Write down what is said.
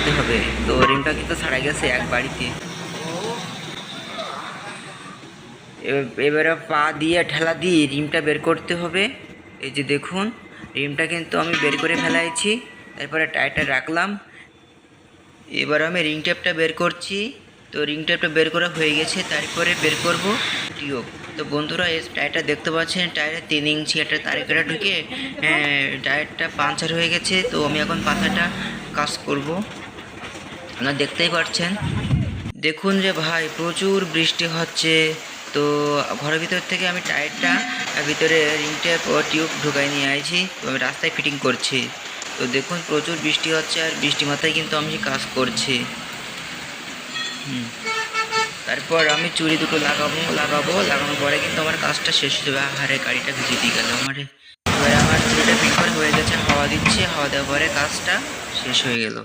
ছাড়াতে হবে। তো রিমটা কিন্তু ছাড়া গেছে এক বাড়িতে। এবার- পা দিয়ে ঠেলা দিয়ে রিমটা বের করতে হবে। এই যে দেখুন, রিমটা কিন্তু আমি বের করে ফেলাইছি। তারপরে টায়ারটা রাখলাম। এবার আমি রিং ট্যাপটা বের করছি। তো রিং টেপটা বের করা হয়ে গেছে তারপরে বের করব টিউব তো বন্ধুরা এই টায়ারটা দেখতে পাচ্ছেন টায়ারে তিন ইঞ্চি একটা তারিখটা ঢুকে আহ, টায়ারটা পাঞ্চার হয়ে গেছে তো আমি এখন পাতাটা কাজ করব। আপনারা দেখতেই পাচ্ছেন। দেখুন যে ভাই প্রচুর বৃষ্টি হচ্ছে। তো ঘরের ভিতর থেকে আমি টায়ারটা ভিতরে রিং টেপ ও টিউব ঢুকাই নিয়ে আইছি তো আমি রাস্তায় ফিটিং করছি। তো দেখুন প্রচুর বৃষ্টি হচ্ছে আর বৃষ্টি মাথায় কিন্তু আমি কাজ করছি। তারপর আমি চুরি দুটো লাগাবো লাগাবো, লাগানোর পরে কিন্তু আমার কাজটা শেষ হয়ে যাবে। আহারে, গাড়িটা ভিজে দিয়ে গেল আমার। এবার আমার চুরিটা ফিট হয়ে গেছে, হাওয়া দিচ্ছে, হাওয়া দেওয়ার পরে কাজটা শেষ হয়ে গেল।